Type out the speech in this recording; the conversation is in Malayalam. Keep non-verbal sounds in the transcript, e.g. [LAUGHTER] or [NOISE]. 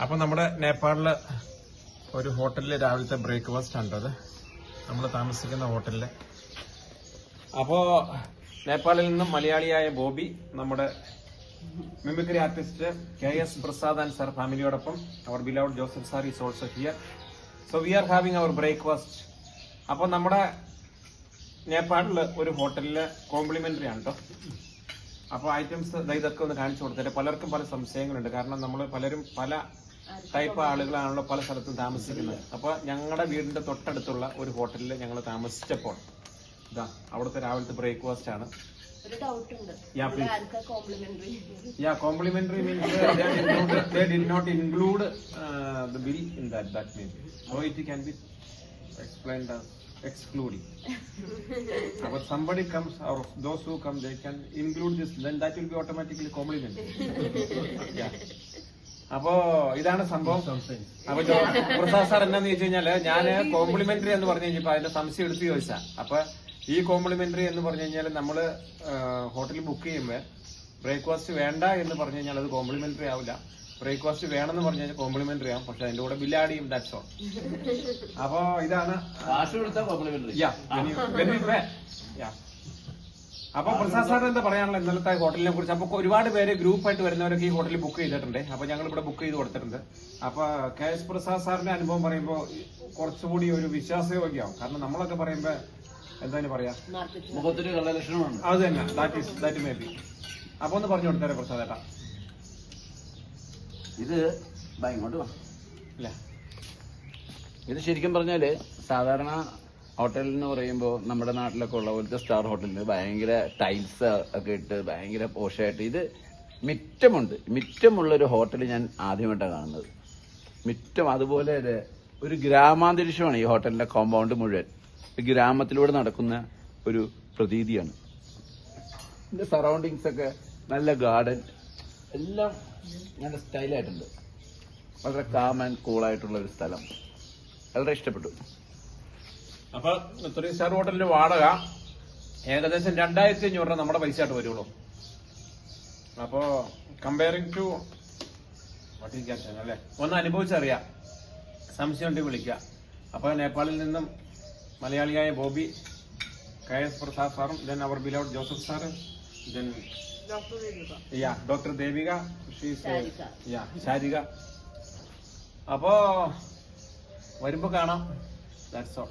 അപ്പൊ നമ്മുടെ നേപ്പാളിൽ ഒരു ഹോട്ടലിലെ രാവിലത്തെ ബ്രേക്ക്ഫാസ്റ്റ് ഉണ്ടത് നമ്മൾ താമസിക്കുന്ന ഹോട്ടലിൽ അപ്പോൾ നേപ്പാളിൽ നിന്നും മലയാളിയായ ബോബി നമ്മുടെ mimicry artist K S Prasad and sir ഫാമിലിയോടൊപ്പം our beloved Joseph sir is also here. So we are having our breakfast അപ്പോൾ നമ്മുടെ നേപ്പാളിൽ ഒരു ഹോട്ടലിൽ കോംപ്ലിമെന്ററി ആണ് കേട്ടോ അപ്പോൾ ഐറ്റംസ് ഇതൊക്കെ ഒന്ന് കാണിച്ചു കൊടുത്തിട്ട് പലർക്കും പല സംശയങ്ങളുണ്ട്. കാരണം നമ്മൾ പലരും പല ടൈപ്പ് ആളുകളാണല്ലോ പല സ്ഥലത്തും താമസിക്കുന്നത്. അപ്പോൾ ഞങ്ങളുടെ വീടിന്റെ തൊട്ടടുത്തുള്ള ഒരു ഹോട്ടലിൽ ഞങ്ങൾ താമസിച്ചപ്പോൾ ഇതാ അവിടുത്തെ രാവിലത്തെ ബ്രേക്ക്ഫാസ്റ്റ് ആണ്. ആർക്കാ complimentary means are included, they did not include uh, the bill in that. That excluding. But somebody comes or those who come, they can include this. Then that will be automatically complimentary. [LAUGHS] yeah. അപ്പോ ഇതാണ് സംഭവം അപ്പൊ പ്രസാദ് സാർ എന്നാന്ന് ചോദിച്ചു കഴിഞ്ഞാൽ ഞാൻ കോംപ്ലിമെന്ററി എന്ന് പറഞ്ഞു കഴിഞ്ഞപ്പോ അതിന്റെ സംശയം എടുത്ത് ചോദിച്ചാ അപ്പൊ ഈ കോംപ്ലിമെന്ററി എന്ന് പറഞ്ഞു കഴിഞ്ഞാൽ നമ്മൾ ഹോട്ടലിൽ ബുക്ക് ചെയ്യുമ്പോ ബ്രേക്ക്ഫാസ്റ്റ് വേണ്ട എന്ന് പറഞ്ഞു കഴിഞ്ഞാൽ അത് കോംപ്ലിമെന്ററി ആവില്ല ബ്രേക്ക്ഫാസ്റ്റ് വേണമെന്ന് പറഞ്ഞു കഴിഞ്ഞാൽ കോംപ്ലിമെന്ററി ആവും. പക്ഷെ അതിന്റെ കൂടെ ബില്ലാഡ് ചെയ്യും ദാറ്റ്സ് ഓൾ അപ്പോ ഇതാണ് അപ്പൊ പ്രസാദ് സാർ എന്താ പറയാനുള്ള ഇന്നലത്തെ ഹോട്ടലിനെ കുറിച്ച്. അപ്പൊ ഒരുപാട് പേര് ഗ്രൂപ്പായിട്ട് വരുന്നവരൊക്കെ ഈ ഹോട്ടലിൽ ബുക്ക് ചെയ്തിട്ടുണ്ട്. അപ്പൊ ഞങ്ങൾ ഇവിടെ ബുക്ക് ചെയ്ത് കൊടുത്തിട്ടുണ്ട്. അപ്പൊ കെ എസ് പ്രസാദ് സാറിന്റെ അനുഭവം പറയുമ്പോൾ കുറച്ചുകൂടി ഒരു വിശ്വാസയോഗ്യമാവും. കാരണം നമ്മളൊക്കെ പറയുമ്പോ എന്താണ് പറയാ? മുഖത്തൊരു അത് തന്നെ. That is that may be അപ്പൊ ഒന്ന് പറഞ്ഞു കൊടുത്തേരെ പ്രസാദ് ഏട്ടാ. ഇത് ഇങ്ങോട്ട് അല്ല? ഇത് ശരിക്കും പറഞ്ഞാൽ സാധാരണ ഹോട്ടൽ എന്ന് പറയുമ്പോൾ നമ്മുടെ നാട്ടിലൊക്കെ ഉള്ള പോലത്തെ സ്റ്റാർ ഹോട്ടലിൽ ഭയങ്കര ടൈൽസ് ഒക്കെ ഇട്ട് ഭയങ്കര പോഷായിട്ട് ഇത് മിറ്റമുണ്ട് മിറ്റമുള്ളൊരു ഹോട്ടൽ ഞാൻ ആദ്യമായിട്ടാണ് കാണുന്നത്. മിറ്റം അതുപോലെ ഒരു ഗ്രാമാന്തരീക്ഷമാണ് ഈ ഹോട്ടലിന്റെ കോമ്പൗണ്ട് മുഴുവൻ. ഗ്രാമത്തിലൂടെ നടക്കുന്ന ഒരു പ്രതീതിയാണ്. ഇതിന്റെ സറൗണ്ടിങ്സ് ഒക്കെ നല്ല ഗാർഡൻ എല്ലാം നല്ല സ്റ്റൈലായിട്ടുണ്ട്. വളരെ കാം ആൻഡ് കൂളായിട്ടുള്ള ഒരു സ്ഥലം. വളരെ ഇഷ്ടപ്പെട്ടു. അപ്പൊ ത്രീ സ്റ്റാർ ഹോട്ടലിന്റെ വാടക ഏകദേശം രണ്ടായിരത്തി അഞ്ഞൂറ് രൂപ നമ്മുടെ പൈസ ആയിട്ട് വരുള്ളൂ. അപ്പോ കമ്പയറിംഗ് ടു അല്ലേ? ഒന്ന് അനുഭവിച്ചറിയാം. സംശയം ഉണ്ടെങ്കിൽ വിളിക്കുക അപ്പൊ നേപ്പാളിൽ നിന്നും മലയാളിയായ ബോബി കെ എസ് പ്രസാദ് സാറും then our beloved Joseph sir then yeah doctor Devika. Yeah Sharika. അപ്പോ വരുമ്പോ കാണാം. That's all